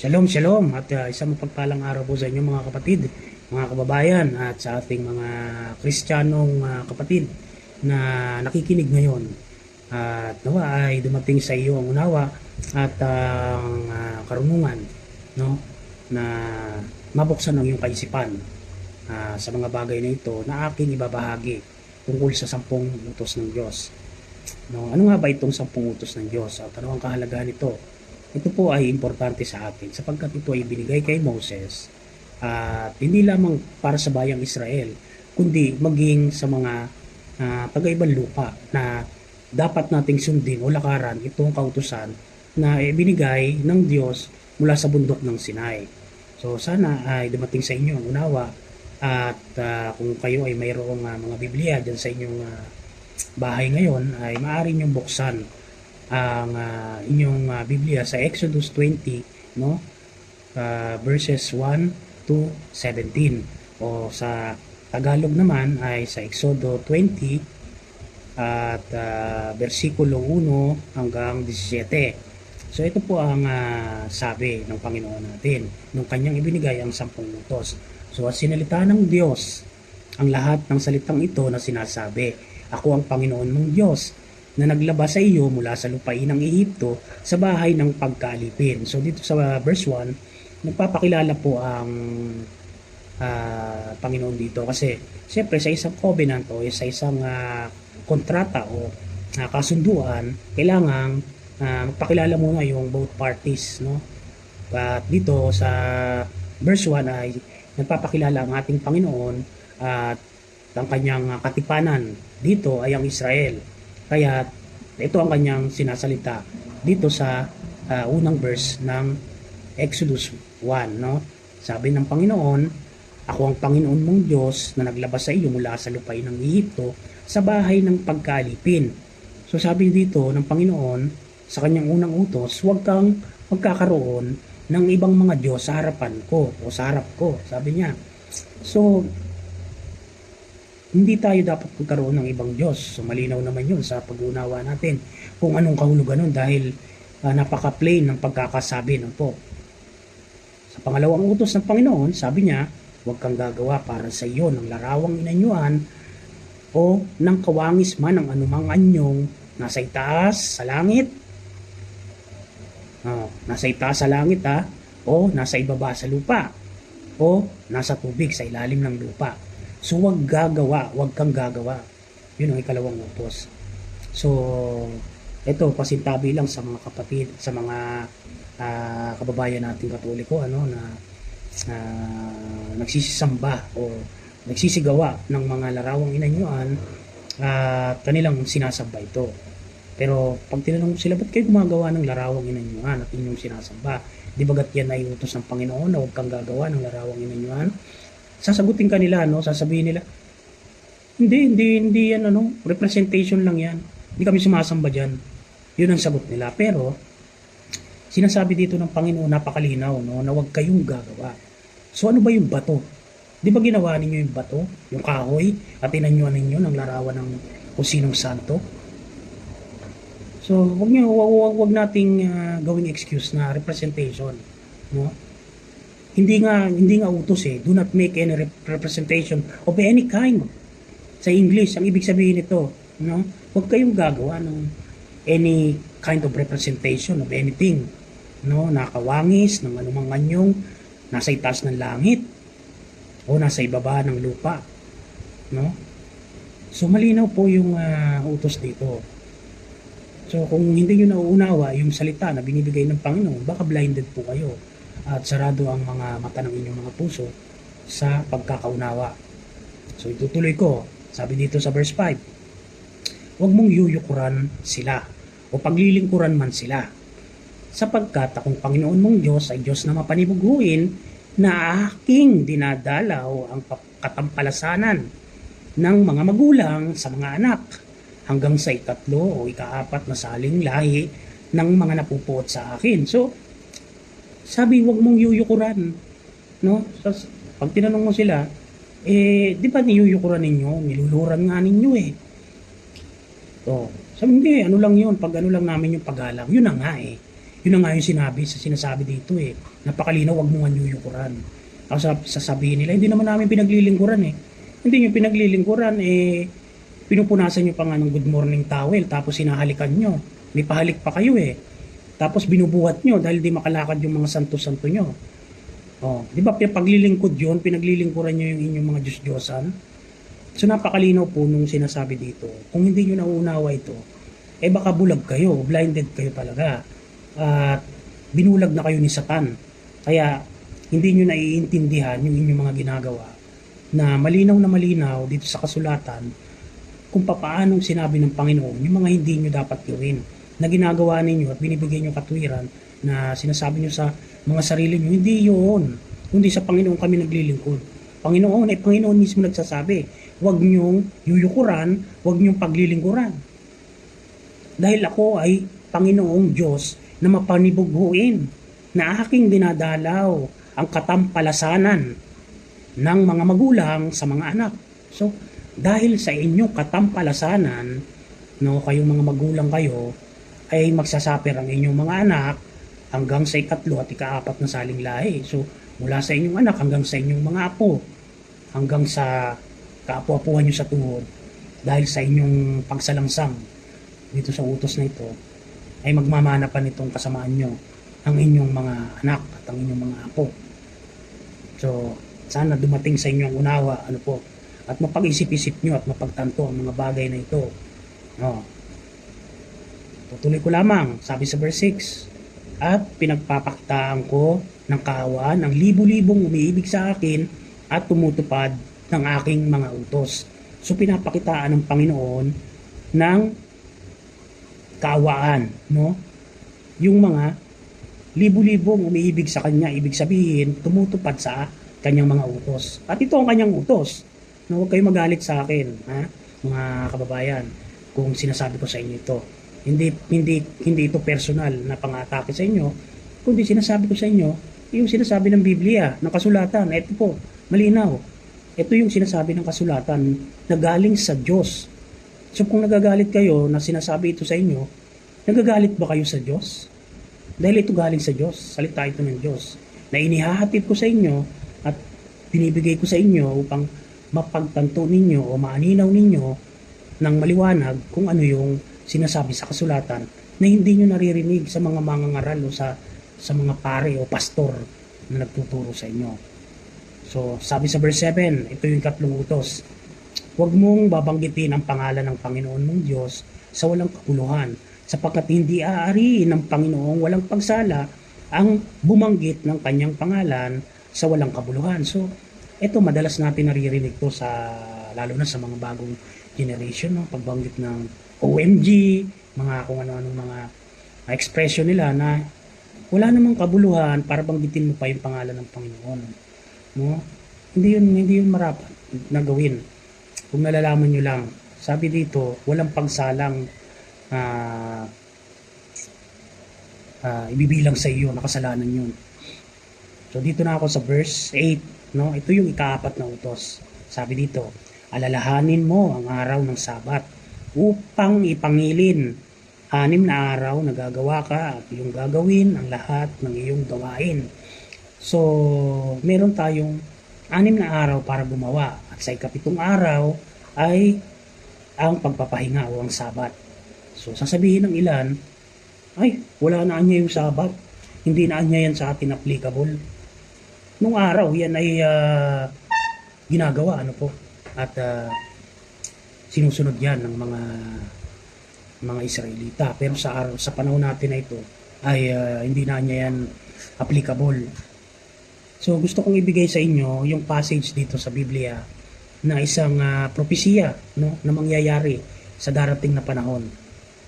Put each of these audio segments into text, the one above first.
Shalom, shalom at uh, isang mapagpalang araw po sa inyo mga kapatid, mga kababayan at sa ating mga kristyanong uh, kapatid na nakikinig ngayon. At nawa ay dumating sa iyo ang unawa at ang uh, karunungan no, na mabuksan ang iyong kaisipan uh, sa mga bagay na ito na aking ibabahagi tungkol sa sampung utos ng Diyos. No, ano nga ba itong sampung utos ng Diyos at ano ang kahalagahan nito? Ito po ay importante sa atin sapagkat ito ay binigay kay Moses at hindi lamang para sa bayang Israel kundi maging sa mga uh, taga-ibang lupa na dapat nating sundin o lakaran itong kautusan na ibinigay ng Diyos mula sa bundok ng Sinai. So sana ay dumating sa inyo ang unawa at uh, kung kayo ay mayroong uh, mga Biblia dyan sa inyong uh, bahay ngayon ay maaari niyong buksan ang uh, inyong uh, Biblia sa Exodus 20 no? Uh, verses 1 to 17 o sa Tagalog naman ay sa Exodo 20 at uh, versikulo 1 hanggang 17 so ito po ang uh, sabi ng Panginoon natin nung kanyang ibinigay ang sampung utos. So at sinalita ng Diyos ang lahat ng salitang ito na sinasabi. Ako ang Panginoon mong Diyos na naglabas sa iyo mula sa lupain ng Ehipto sa bahay ng pagkaalipin. So dito sa verse 1, nagpapakilala po ang uh, Panginoon dito kasi siyempre sa isang covenant o sa isang uh, kontrata o uh, kasunduan, kailangan uh, magpakilala muna yung both parties. No? At dito sa verse 1 ay nagpapakilala ang ating Panginoon at ang kanyang katipanan dito ay ang Israel kaya ito ang kanyang sinasalita dito sa uh, unang verse ng Exodus 1, no? Sabi ng Panginoon, ako ang Panginoon mong Diyos na naglabas sa iyo mula sa lupain ng Ehipto sa bahay ng pagkalipin. So sabi dito ng Panginoon sa kanyang unang utos, huwag kang magkakaroon ng ibang mga Diyos sa harapan ko o sa harap ko, sabi niya. So, hindi tayo dapat magkaroon ng ibang Diyos. So malinaw naman yun sa pag-unawa natin kung anong kahulugan nun dahil uh, napaka-plain ng pagkakasabi ng po. Sa pangalawang utos ng Panginoon, sabi niya, huwag kang gagawa para sa iyo ng larawang inanyuan o ng kawangis man ng anumang anyong nasa itaas sa langit. Oh, nasa itaas sa langit ha, o nasa ibaba sa lupa, o nasa tubig sa ilalim ng lupa So, wag gagawa, wag kang gagawa. Yun ang ikalawang utos. So, ito, pasintabi lang sa mga kapatid, sa mga uh, kababayan nating katoliko, ano, na uh, nagsisisamba o nagsisigawa ng mga larawang inanyuan at uh, kanilang sinasamba ito. Pero pag tinanong sila, ba't kayo gumagawa ng larawang inanyuan at inyong sinasamba? Di bagat yan ay utos ng Panginoon na huwag kang gagawa ng larawang inanyuan? Sasagutin kanila, no? Sasabihin nila, hindi, hindi, hindi yan, ano, representation lang yan. Hindi kami sumasamba dyan. Yun ang sagot nila. Pero, sinasabi dito ng Panginoon, napakalinaw, no, na huwag kayong gagawa. So, ano ba yung bato? Di ba ginawa ninyo yung bato, yung kahoy, at inanyuan ninyo ng larawan ng kung sinong santo? So, wag niyo wag, wag, wag nating uh, gawing excuse na representation, no? Hindi nga hindi nga utos eh. Do not make any rep- representation of any kind. Sa English, ang ibig sabihin nito, no? Huwag kayong gagawa ng any kind of representation of anything. No, nakawangis ng anumang anyong nasa itaas ng langit o nasa ibaba ng lupa. No? So malinaw po yung uh, utos dito. So kung hindi niyo nauunawa yung salita na binibigay ng Panginoon, baka blinded po kayo at sarado ang mga mata ng inyong mga puso sa pagkakaunawa. So itutuloy ko, sabi dito sa verse 5, Huwag mong yuyukuran sila o paglilingkuran man sila sapagkat akong Panginoon mong Diyos ay Diyos na mapanibuguin na aking dinadalaw ang katampalasanan ng mga magulang sa mga anak hanggang sa ikatlo o ikaapat na saling lahi ng mga napupuot sa akin. So, sabi, wag mong yuyukuran. No? So, pag tinanong mo sila, eh, di ba niyuyukuran ninyo? Niluluran nga ninyo eh. So, sabi, hindi, ano lang yun, pag ano lang namin yung paggalang. Yun na nga eh. Yun na nga yung sinabi sa sinasabi dito eh. Napakalinaw, wag mo nga yuyukuran. Kasi sasabihin nila, hindi naman namin pinaglilingkuran eh. Hindi nyo pinaglilingkuran eh, pinupunasan nyo pa nga ng good morning towel tapos sinahalikan nyo. May pahalik pa kayo eh. Tapos binubuhat nyo dahil di makalakad yung mga santo-santo nyo. Oh, di ba paglilingkod yun, pinaglilingkuran nyo yung inyong mga Diyos-Diyosan? So napakalinaw po nung sinasabi dito. Kung hindi nyo nauunawa ito, eh baka bulag kayo, blinded kayo talaga. At binulag na kayo ni Satan. Kaya hindi nyo naiintindihan yung inyong mga ginagawa na malinaw na malinaw dito sa kasulatan kung papaanong sinabi ng Panginoon yung mga hindi nyo dapat gawin na ginagawa ninyo at binibigyan nyo katwiran na sinasabi nyo sa mga sarili nyo, hindi yun. Kundi sa Panginoon kami naglilingkod. Panginoon ay Panginoon mismo nagsasabi, huwag nyong yuyukuran, huwag nyong paglilingkuran. Dahil ako ay Panginoong Diyos na mapanibughuin na aking dinadalaw ang katampalasanan ng mga magulang sa mga anak. So, dahil sa inyong katampalasanan, no, kayong mga magulang kayo, ay magsasaper ang inyong mga anak hanggang sa ikatlo at ikaapat na saling lahi. So, mula sa inyong anak hanggang sa inyong mga apo, hanggang sa kaapo-apuhan nyo sa tuhod, dahil sa inyong pagsalangsang dito sa utos na ito, ay magmamana pa nitong kasamaan nyo ang inyong mga anak at ang inyong mga apo. So, sana dumating sa inyo ang unawa, ano po, at mapag-isip-isip nyo at mapagtanto ang mga bagay na ito. No. Tutuloy ko lamang, sabi sa verse 6, at pinagpapakitaan ko ng kaawaan ng libu-libong umiibig sa akin at tumutupad ng aking mga utos. So pinapakitaan ng Panginoon ng kaawaan, no? Yung mga libu-libong umiibig sa kanya, ibig sabihin, tumutupad sa kanyang mga utos. At ito ang kanyang utos. No, huwag kayo magalit sa akin, ha? mga kababayan, kung sinasabi ko sa inyo ito. Hindi hindi hindi ito personal na pang-atake sa inyo, kundi sinasabi ko sa inyo yung sinasabi ng Biblia, ng kasulatan. Ito po, malinaw. Ito yung sinasabi ng kasulatan na galing sa Diyos. So kung nagagalit kayo na sinasabi ito sa inyo, nagagalit ba kayo sa Diyos? Dahil ito galing sa Diyos, salita ito ng Diyos, na inihahatid ko sa inyo at binibigay ko sa inyo upang mapagtanto ninyo o maaninaw ninyo ng maliwanag kung ano yung sinasabi sa kasulatan na hindi nyo naririnig sa mga mangangaral o sa, sa mga pare o pastor na nagtuturo sa inyo. So, sabi sa verse 7, ito yung katlong utos. Huwag mong babanggitin ang pangalan ng Panginoon mong Diyos sa walang kakuluhan, sapagkat hindi aari ng Panginoong walang pagsala ang bumanggit ng kanyang pangalan sa walang kabuluhan. So, ito madalas natin naririnig to sa lalo na sa mga bagong generation, no? pagbanggit ng OMG, mga kung ano-anong mga expression nila na wala namang kabuluhan para banggitin mo pa yung pangalan ng Panginoon. No? Hindi yun, hindi yun marapat na gawin. Kung nalalaman nyo lang, sabi dito, walang pagsalang uh, uh, ibibilang sa iyo na kasalanan yun. So dito na ako sa verse 8, no? Ito yung ikaapat na utos. Sabi dito, alalahanin mo ang araw ng Sabat upang ipangilin anim na araw na gagawa ka at iyong gagawin ang lahat ng iyong gawain. So, meron tayong anim na araw para gumawa at sa ikapitong araw ay ang pagpapahinga o ang sabat. So, sasabihin ng ilan, ay, wala na niya yung sabat. Hindi na niya yan sa atin applicable. Nung araw, yan ay uh, ginagawa, ano po. At uh, sinusunod yan ng mga mga Israelita. Pero sa sa panahon natin na ito, ay uh, hindi na niya yan applicable. So gusto kong ibigay sa inyo yung passage dito sa Biblia na isang uh, propesiya no, na mangyayari sa darating na panahon.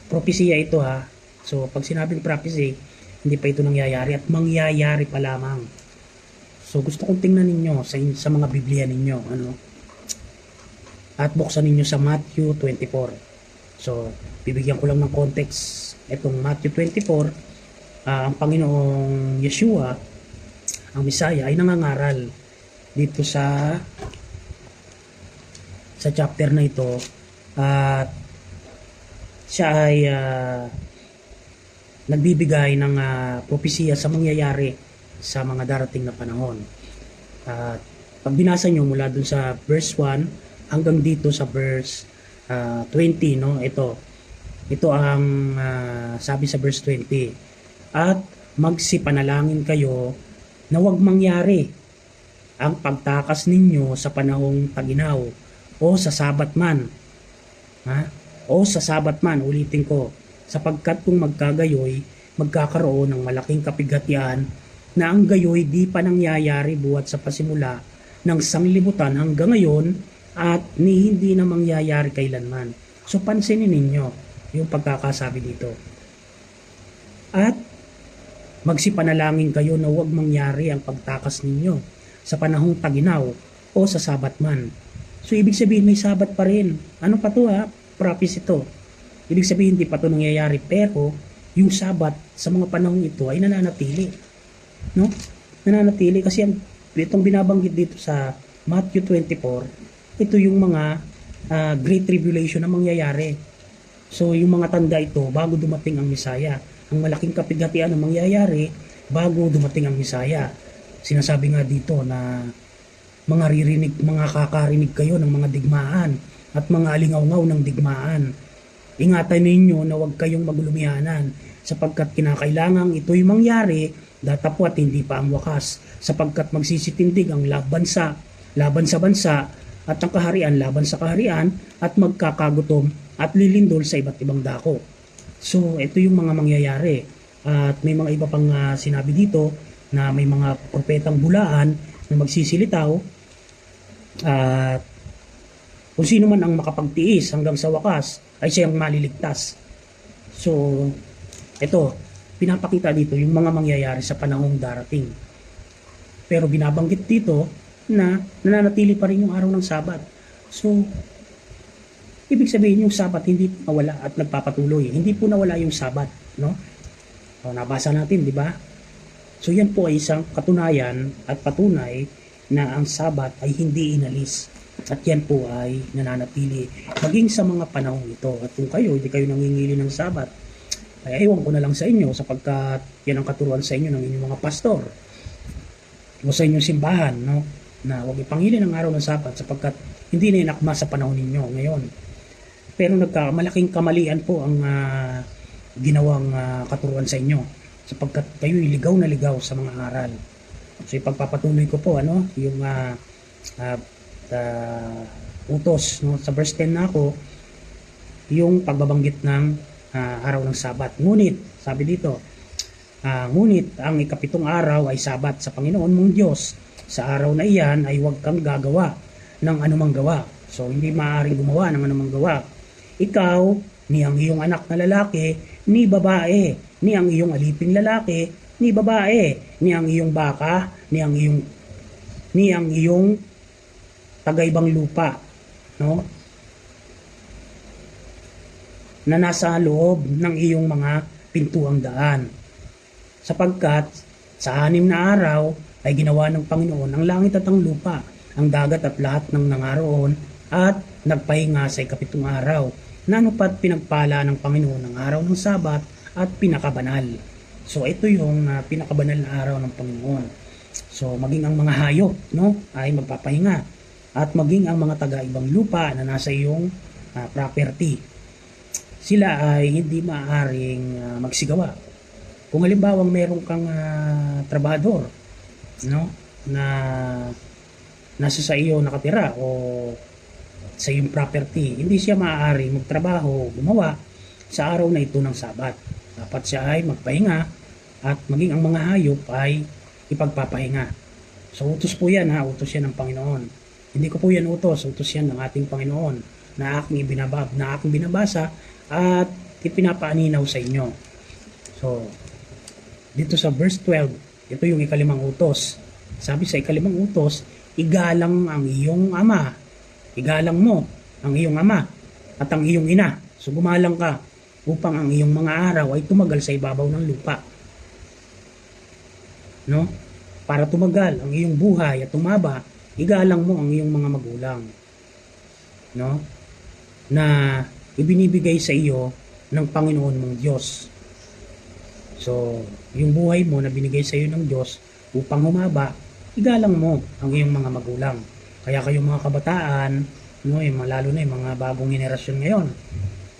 Propesiya ito ha. So pag sinabing prophecy, hindi pa ito nangyayari at mangyayari pa lamang. So gusto kong tingnan ninyo sa, sa mga Biblia ninyo. Ano? At buksan ninyo sa Matthew 24. So, bibigyan ko lang ng context. Itong Matthew 24, uh, ah, ang Panginoong Yeshua, ang Messiah, ay nangangaral dito sa sa chapter na ito at uh, siya ay uh, nagbibigay ng ah, propesya sa mangyayari sa mga darating na panahon. At pag binasa nyo mula dun sa verse 1 hanggang dito sa verse ah, 20, no? Ito. Ito ang ah, sabi sa verse 20. At magsipanalangin kayo na huwag mangyari ang pagtakas ninyo sa panahong taginaw o sa sabat man. Ha? O sa sabat man, ulitin ko, sapagkat kung magkagayoy, magkakaroon ng malaking kapighatian na ang gayoy di pa nangyayari buhat sa pasimula ng sanglibutan hanggang ngayon at ni hindi na mangyayari kailanman. So pansinin ninyo yung pagkakasabi dito. At magsipanalangin kayo na huwag mangyari ang pagtakas ninyo sa panahong taginaw o sa sabat man. So ibig sabihin may sabat pa rin. Ano pa to ha? Prophecy ito. Ibig sabihin hindi pa to nangyayari pero yung sabat sa mga panahong ito ay nananatili. No? Nananatili kasi ang itong binabanggit dito sa Matthew 24, ito yung mga ah, great tribulation na mangyayari. So yung mga tanda ito bago dumating ang Misaya. Ang malaking kapighatian na mangyayari bago dumating ang Misaya. Sinasabi nga dito na mga ririnig, mga kakarinig kayo ng mga digmaan at mga alingaw-ngaw ng digmaan. Ingatan ninyo na huwag kayong maglumihanan sapagkat kinakailangang ito'y mangyari datapwat hindi pa ang wakas sapagkat magsisitindig ang laban sa laban sa bansa at ang kaharian laban sa kaharian at magkakagutom at lilindol sa iba't ibang dako. So, ito yung mga mangyayari. At may mga iba pang ah, sinabi dito na may mga propetang bulaan na magsisilitaw at kung sino man ang makapagtiis hanggang sa wakas ay siyang maliligtas. So, ito, pinapakita dito yung mga mangyayari sa panahong darating. Pero binabanggit dito na nananatili pa rin yung araw ng Sabat. So, ibig sabihin yung Sabat hindi nawala at nagpapatuloy. Hindi po nawala yung Sabat, no? O, nabasa natin, di ba? So, yan po ay isang katunayan at patunay na ang Sabat ay hindi inalis. At yan po ay nananatili maging sa mga panahong ito. At kung kayo, hindi kayo nangingili ng Sabat, ay ewan ko na lang sa inyo sapagkat yan ang katuruan sa inyo ng inyong mga pastor o sa inyong simbahan, no? Na huwag ipangili ng araw ng sabat sapagkat hindi na inakma sa panahon ninyo ngayon. Pero nagka malaking kamalian po ang ah, ginawang ah, katuruan sa inyo sapagkat kayo ligaw na ligaw sa mga aral. So ipagpapatuloy ko po ano, yung ah, ah, ah, utos no sa verse 10 na ako yung pagbabanggit ng ah, araw ng Sabat. Ngunit, sabi dito, Ah, ngunit ang ikapitong araw ay sabat sa Panginoon mong Diyos. Sa araw na iyan ay huwag kang gagawa ng anumang gawa. So hindi maaaring gumawa ng anumang gawa. Ikaw, ni ang iyong anak na lalaki, ni babae, ni ang iyong aliping lalaki, ni babae, ni ang iyong baka, ni ang iyong ni ang iyong tagaibang lupa, no? Na nasa loob ng iyong mga pintuang daan sapagkat sa anim na araw ay ginawa ng Panginoon ang langit at ang lupa, ang dagat at lahat ng nangaroon at nagpahinga sa ikapitong araw. Nano pat pinagpala ng Panginoon ang araw ng Sabat at pinakabanal. So ito yung ah, pinakabanal na araw ng Panginoon. So maging ang mga hayop no ay magpapahinga at maging ang mga taga-ibang lupa na nasa iyong ah, property. Sila ay hindi maaaring ah, magsigawa kung halimbawa meron kang ah, trabahador no na nasa sa iyo nakatira o sa iyong property, hindi siya maaari magtrabaho, gumawa sa araw na ito ng Sabat. Dapat siya ay magpahinga at maging ang mga hayop ay ipagpapahinga. So utos po yan ha, utos yan ng Panginoon. Hindi ko po yan utos, utos yan ng ating Panginoon na aking ibinabab, na aking binabasa at ipinapaaninaw sa inyo. So, dito sa verse 12, ito yung ikalimang utos. Sabi sa ikalimang utos, igalang ang iyong ama. Igalang mo ang iyong ama at ang iyong ina. So gumalang ka upang ang iyong mga araw ay tumagal sa ibabaw ng lupa. No? Para tumagal ang iyong buhay at tumaba, igalang mo ang iyong mga magulang. No? Na ibinibigay sa iyo ng Panginoon mong Diyos. So, yung buhay mo na binigay sa iyo ng Diyos upang humaba, igalang mo ang iyong mga magulang. Kaya kayong mga kabataan, no, mga- lalo na yung mga bagong henerasyon ngayon,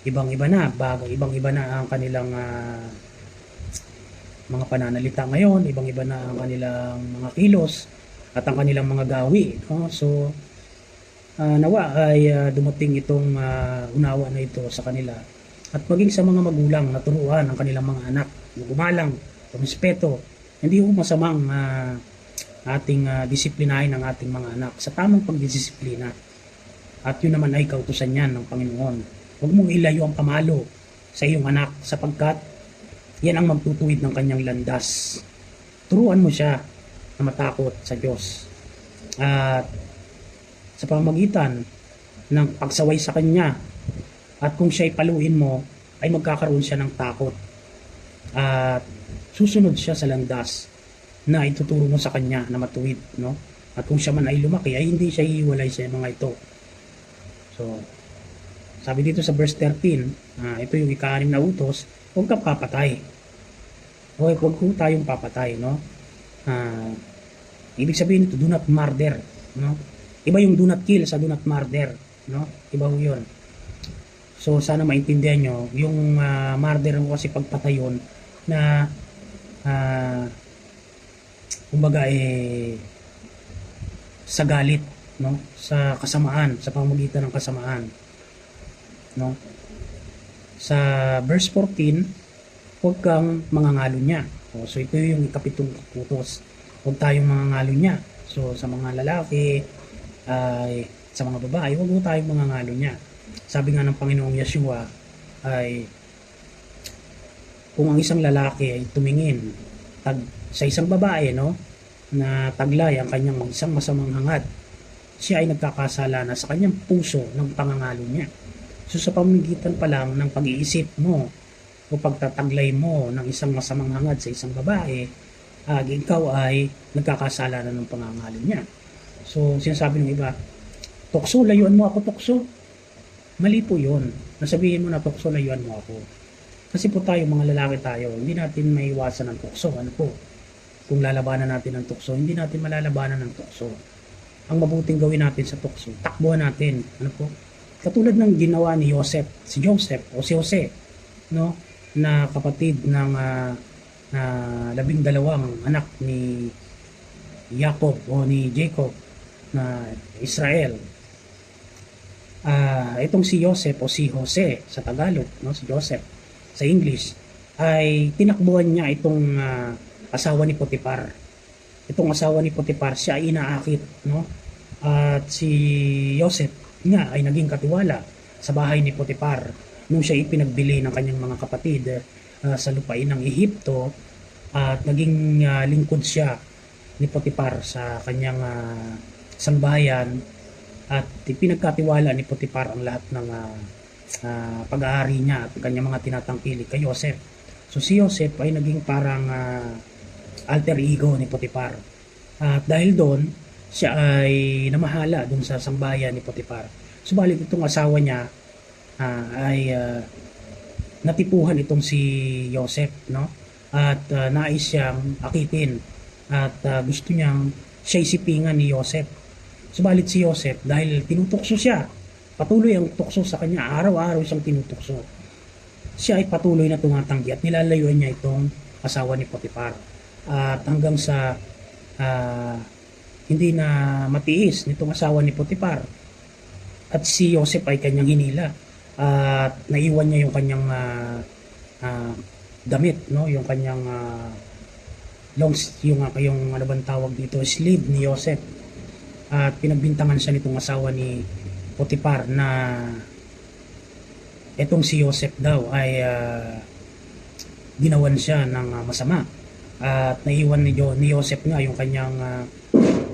ibang-iba na, bago, ibang-iba na ang kanilang ah, mga pananalita ngayon, ibang-iba na ang kanilang mga kilos at ang kanilang mga gawi. No? So, ah, nawa ay ah, dumating itong ah, unawa na ito sa kanila at maging sa mga magulang na turuan ang kanilang mga anak na gumalang, respeto. Hindi ko masamang ah, ating ah, disiplinahin ang ating mga anak sa tamang pagdisiplina. At yun naman ay kautusan yan ng Panginoon. Huwag mong ilayo ang pamalo sa iyong anak sapagkat yan ang magtutuwid ng kanyang landas. Turuan mo siya na matakot sa Diyos. At sa pamamagitan ng pagsaway sa Kanya at kung siya'y paluin mo, ay magkakaroon siya ng takot. At susunod siya sa landas na ituturo mo sa Kanya na matuwid. No? At kung siya man ay lumaki, ay hindi siya hiwalay sa mga ito. So, sabi dito sa verse 13, ah, ito yung ika-anim na utos, huwag ka papatay. Huwag, huwag po tayong papatay, no? Ah, ibig sabihin nito, do not murder, no? Iba yung do not kill sa do not murder, no? Iba ho yun. So, sana maintindihan nyo, yung ah, murder ho kasi pagpatayon na ah, kumbaga eh sa galit, no? Sa kasamaan, sa pamamagitan ng kasamaan, no? Sa verse 14, huwag kang mangangalo niya. O, so ito yung ikapitong utos. Huwag tayong mangangalo niya. So sa mga lalaki, ay sa mga babae, huwag mo tayong mangangalo niya. Sabi nga ng Panginoong Yeshua ay kung ang isang lalaki ay tumingin tag, sa isang babae no na taglay ang kanyang isang masamang hangad siya ay nagkakasala na sa kanyang puso ng pangangalo niya. So sa pamamagitan pa lang ng pag-iisip mo o pagtataglay mo ng isang masamang hangad sa isang babae ah, ikaw ay nagkakasala na ng pangangalo niya. So sinasabi ng iba tukso layuan mo ako tukso. Mali po yun. Nasabihin mo na tukso layuan mo ako kasi po tayo, mga lalaki tayo, hindi natin maiwasan ng tukso. Ano po? Kung lalabanan natin ng tukso, hindi natin malalabanan ng tukso. Ang mabuting gawin natin sa tukso, takbuhan natin. Ano po? Katulad ng ginawa ni Joseph, si Joseph o si Jose, no? na kapatid ng ah, na labing dalawang anak ni Jacob o ni Jacob na Israel. Ah, itong si Joseph o si Jose sa Tagalog, no? si Joseph sa English ay tinakbuhan niya itong ah, asawa ni Potiphar. Itong asawa ni Potiphar siya ay inaakit, no? At si Joseph nga ay naging katiwala sa bahay ni Potiphar nung siya ipinagbili ng kanyang mga kapatid ah, sa lupain ng Ehipto at naging ah, lingkod siya ni Potiphar sa kanyang uh, sambahayan at ipinagkatiwala ni Potiphar ang lahat ng ah, ah, pag-aari niya at kanyang mga tinatangkilik kay Joseph. So si Joseph ay naging parang ah, alter ego ni Potiphar. At dahil doon, siya ay namahala doon sa sambayan ni Potiphar. Subalit itong asawa niya ah, ay ah, natipuhan itong si Joseph, no? At ah, nais siyang akitin at ah, gusto niyang siya isipingan ni Joseph. Subalit si Joseph dahil tinutukso siya patuloy ang tukso sa kanya, araw-araw siyang tinutukso. Siya ay patuloy na tumatanggi at nilalayuan niya itong asawa ni Potiphar. At hanggang sa ah, hindi na matiis nitong asawa ni Potiphar. At si Joseph ay kanyang hinila. At naiwan niya yung kanyang ah, ah, damit, no? yung kanyang ah, long, yung, yung ano bang tawag dito, sleeve ni Joseph. At pinagbintangan siya nitong asawa ni Potiphar na etong si Joseph daw ay ah, ginawan siya ng ah, masama. At naiwan ni, jo, ni Joseph nga yung kanyang ah,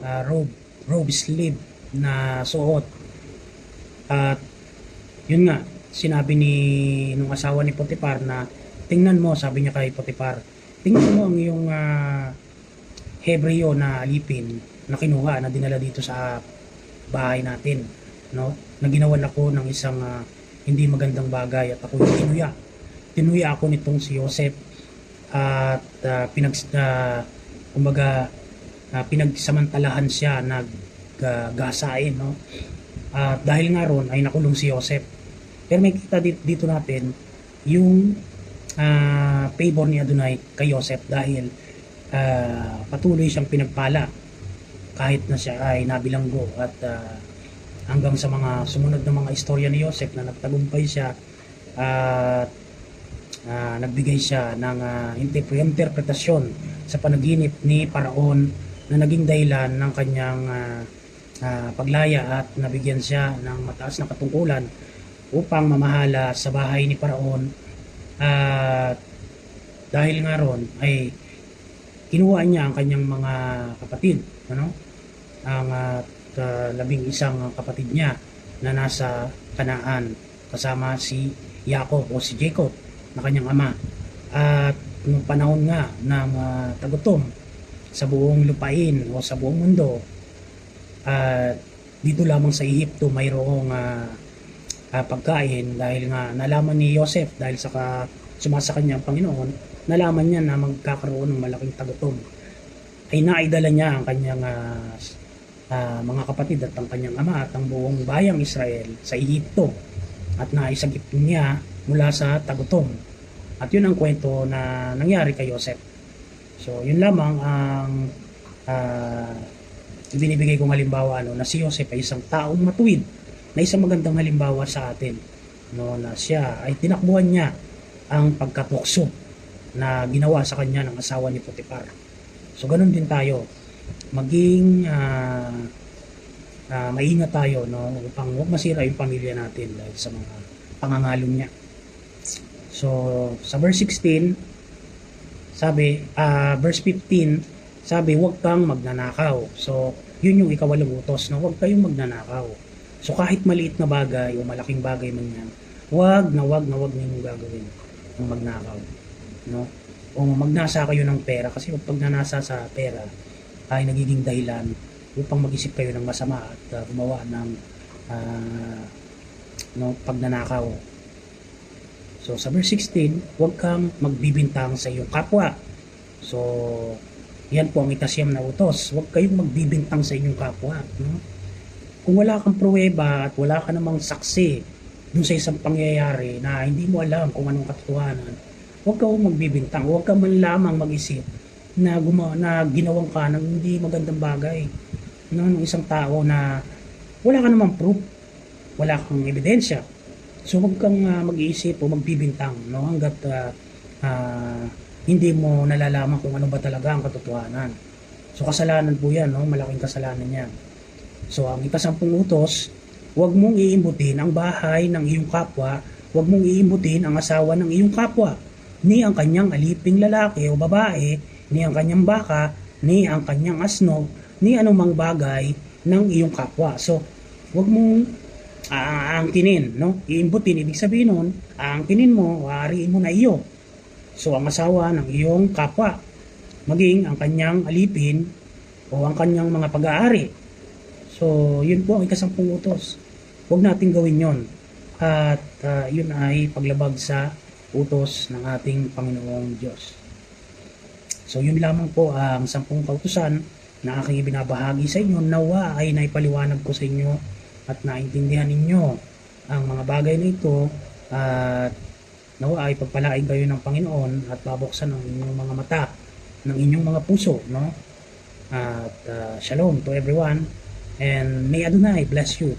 ah, robe robe sleeve na suot. At yun nga sinabi ni nung asawa ni Potiphar na tingnan mo sabi niya kay Potiphar tingnan mo ang iyong ah, Hebreo na alipin na kinuha na dinala dito sa bahay natin no na ginawan ako ng isang ah, hindi magandang bagay at ako tinuya. Tinuya ako nitong si Joseph at ah, pinag ah, kumbaga ah, pinagsamantalahan siya naggasain no. At dahil nga ron ay nakulong si Joseph. Pero may kita dito, natin yung ah, favor ni Adonai kay Joseph dahil ah, patuloy siyang pinagpala kahit na siya ay nabilanggo at ah, hanggang sa mga sumunod na mga istorya ni Joseph na nagtagumpay siya at ah, nagbigay siya ng interp- interpretasyon sa panaginip ni Paraon na naging dahilan ng kanyang ah, ah, paglaya at nabigyan siya ng mataas na katungkulan upang mamahala sa bahay ni Paraon. At dahil nga ron ay kinuha niya ang kanyang mga kapatid ano? Ang ah, ka- labing isang kapatid niya na nasa Kanaan kasama si Jacob o si Jacob na kanyang ama. At nung panahon nga ng ah, tagutom sa buong lupain o sa buong mundo at dito lamang sa Ehipto mayroong ah, ah, pagkain dahil nga nalaman ni Joseph dahil sa ka, sumasa kanya ang Panginoon nalaman niya na magkakaroon ng malaking tagutom. Ay naidala niya ang kanyang ah, ah, mga kapatid at ang kanyang ama at ang buong bayang Israel sa Ehipto at naisagip niya mula sa tagutom at yun ang kwento na nangyari kay Joseph so yun lamang ang ah, ibinibigay kong halimbawa ano, na si Joseph ay isang taong matuwid na isang magandang halimbawa sa atin no na siya ay tinakbuhan niya ang pagkatukso na ginawa sa kanya ng asawa ni Potiphar. So ganun din tayo. Maging ah, ah, maingat tayo no upang huwag masira yung pamilya natin dahil sa mga pangangalong niya. So sa verse 16 sabi ah, verse 15 sabi huwag kang magnanakaw. So yun yung ikawalong utos no huwag kayong magnanakaw. So kahit maliit na bagay o malaking bagay man yan, wag na wag na wag ninyong gagawin ang magnakaw. No? O magnasa kayo ng pera kasi pag nanasa sa pera ay nagiging dahilan upang mag-isip kayo ng masama at uh, gumawa ng ah, no, pagnanakaw. So sa verse 16, huwag kang magbibintang sa iyong kapwa. So yan po ang ikasyam na utos. Huwag kayong magbibintang sa inyong kapwa. No? Kung wala kang pruweba at wala ka namang saksi dun sa isang pangyayari na hindi mo alam kung anong katotohanan, huwag kang magbibintang. Huwag ka man lamang mag-isip na, gumawa, na ginawang ka ng hindi magandang bagay no, ng isang tao na wala ka namang proof, wala kang ebidensya. So huwag kang ah, mag-iisip o magbibintang no, hanggat ah, ah, hindi mo nalalaman kung ano ba talaga ang katotohanan. So kasalanan po yan, no? malaking kasalanan yan. So ang ikasampung utos, huwag mong iimbutin ang bahay ng iyong kapwa, huwag mong iimbutin ang asawa ng iyong kapwa, ni ang kanyang aliping lalaki o babae, ni ang kanyang baka, ni ang kanyang asno, ni anumang bagay ng iyong kapwa. So, huwag mong aangkinin, no? Iimbutin, ibig sabihin nun, aangkinin mo, aariin mo na iyo. So, ang asawa ng iyong kapwa, maging ang kanyang alipin o ang kanyang mga pag-aari. So, yun po ang ikasampung utos. Huwag natin gawin yon At ah, yun ay paglabag sa utos ng ating Panginoong Diyos. So, yun lamang po ang sampung kautusan na aking ibinabahagi sa inyo. Nawa ay naipaliwanag ko sa inyo at naintindihan ninyo ang mga bagay na ito at nawa ay pagpalain kayo ng Panginoon at babuksan ang inyong mga mata ng inyong mga puso no at ah, shalom to everyone and may Adonai bless you